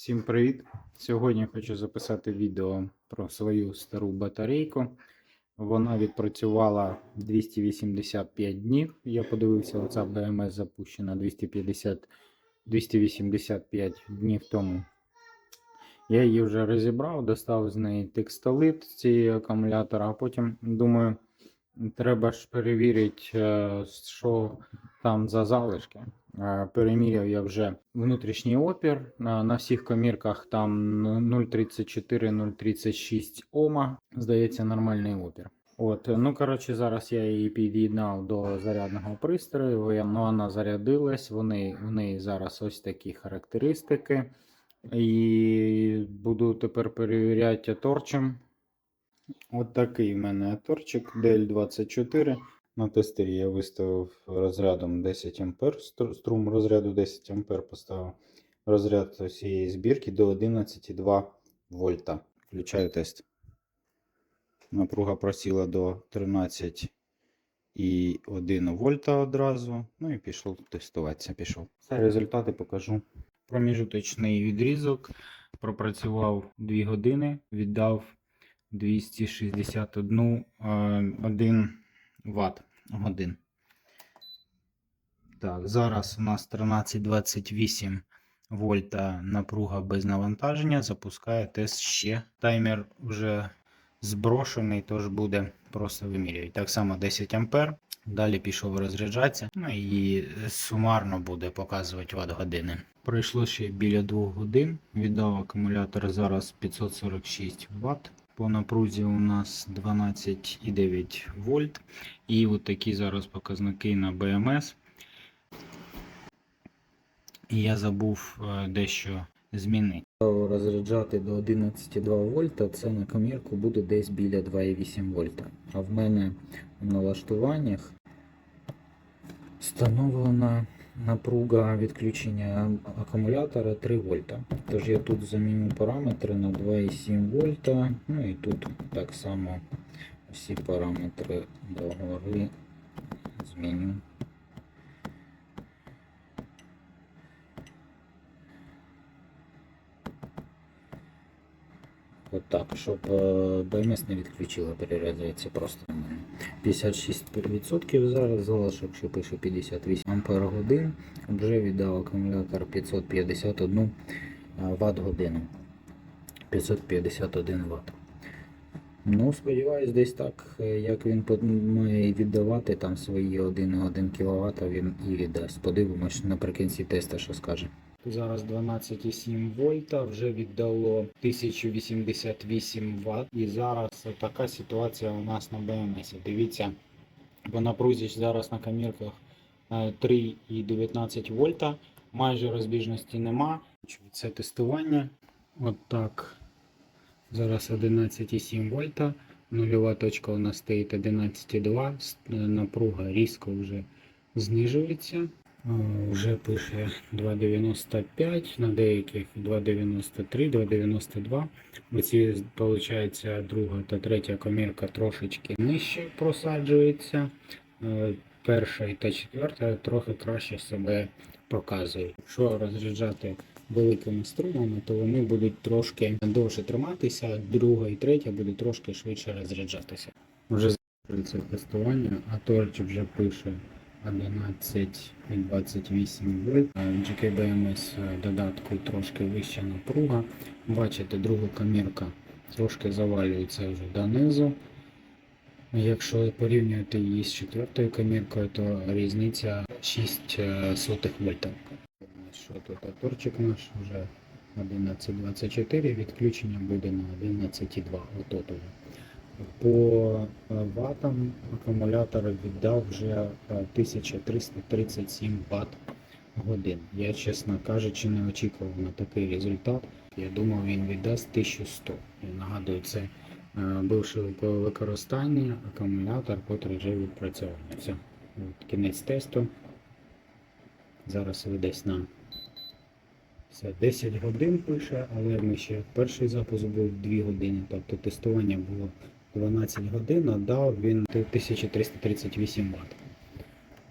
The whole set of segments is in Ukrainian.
Всім привіт! Сьогодні хочу записати відео про свою стару батарейку. Вона відпрацювала 285 днів. Я подивився, оця БМС запущена 250, 285 днів тому. Я її вже розібрав, достав з неї текстолит з цієї акумулятора, а потім думаю, треба ж перевірити, е, що там за залишки. Переміряв я вже внутрішній опір. На, на всіх комірках там 0,34-0,36 Ома. Здається, нормальний опір. От, ну коротше, зараз я її під'єднав до зарядного пристрою. Ну, вона зарядилась. Вони, в неї зараз ось такі характеристики. І буду тепер перевіряти торчем. От такий в мене торчик DL24. На тестері я виставив розрядом 10 А, струм розряду 10 А поставив. Розряд усієї збірки до 11,2 вольта. Включаю тест. Напруга просіла до 13,1 вольта одразу. Ну і пішов тестуватися. Пішов. Це результати покажу. Проміжуточний відрізок. Пропрацював 2 години, віддав 261 1 Вт годин. Так, зараз у нас 13,28 вольта напруга без навантаження. Запускає тест ще. Таймер вже зброшений, тож буде просто вимірювати. Так само 10 ампер. Далі пішов розряджатися. Ну і сумарно буде показувати ватт години. Пройшло ще біля 2 годин. Віддав акумулятор зараз 546 Вт. По напрузі у нас 12,9 вольт. І от такі зараз показники на БМС. І я забув е, дещо змінити. Розряджати до 11,2 вольта, це на комірку буде десь біля 2,8 вольта. А в мене в налаштуваннях встановлена напруга відключення акумулятора 3 вольта. Тож я тут заміню параметри на 2,7 вольта. Ну і тут так само всі параметри догори зміню. Отак, щоб е, BMS не відключила, перерядується просто на мене. 56% зараз залишок, що пише 58 ампер годин. Вже віддав акумулятор 551 Вт годину. 551 Вт. Ну, сподіваюсь, десь так, е, як він має віддавати там свої 1,1 кВт, він і віддасть. Подивимось наприкінці теста, що скаже. Зараз 12,7 вольта, вже віддало 1088 Вт. І зараз така ситуація у нас на БМС. Дивіться, по напрузі зараз на камірках е, 3,19 вольта. Майже розбіжності нема. Це тестування. От так. Зараз 11,7 вольта. Нульова точка у нас стоїть 11,2. Е, Напруга різко вже знижується. Вже пише 2,95, на деяких 2,93, 2,92. Оці, виходить, друга та третя комірка трошечки нижче просаджується. Е, Перша та четверта трохи краще себе показують. Якщо розряджати великими струмами, то вони будуть трошки довше триматися, друга і третя будуть трошки швидше розряджатися. Вже закінчується тестування, а торч вже пише 11,28 вольт. А В GKBMS додатку трошки вища напруга. Бачите, друга камірка трошки завалюється вже донизу. Якщо порівнювати її з четвертою каміркою, то різниця 6 е, сотих вольта. Що тут а торчик наш вже 11.24, відключення буде на 11.2 ототове. По е, ватам акумулятор віддав вже е, 1337 Вт годин. Я, чесно кажучи, не очікував на такий результат. Я думав, він віддасть 1100. Я нагадую, це е, бивши по використанні акумулятор, котрий вже відпрацьований. Все, кінець тесту. Зараз ви десь на все, 10 годин пише, але ми ще перший запуск був 2 години, тобто тестування було 12 годин, дав він 1338 Вт.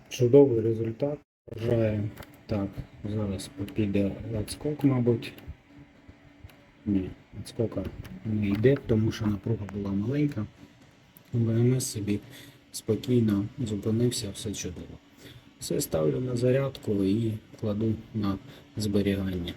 Чудовий результат. Вважаю, так, зараз піде відскок, мабуть. Ні, відскока не йде, тому що напруга була маленька. БМС собі спокійно зупинився, все чудово. Все ставлю на зарядку і кладу на зберігання.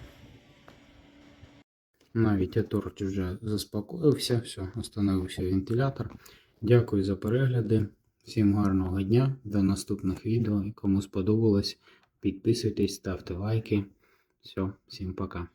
Навіть Еторч вже заспокоївся, все, остановився вентилятор. Дякую за перегляди. Всім гарного дня, до наступних відео. Кому сподобалось, підписуйтесь, ставте лайки. Все, всім пока.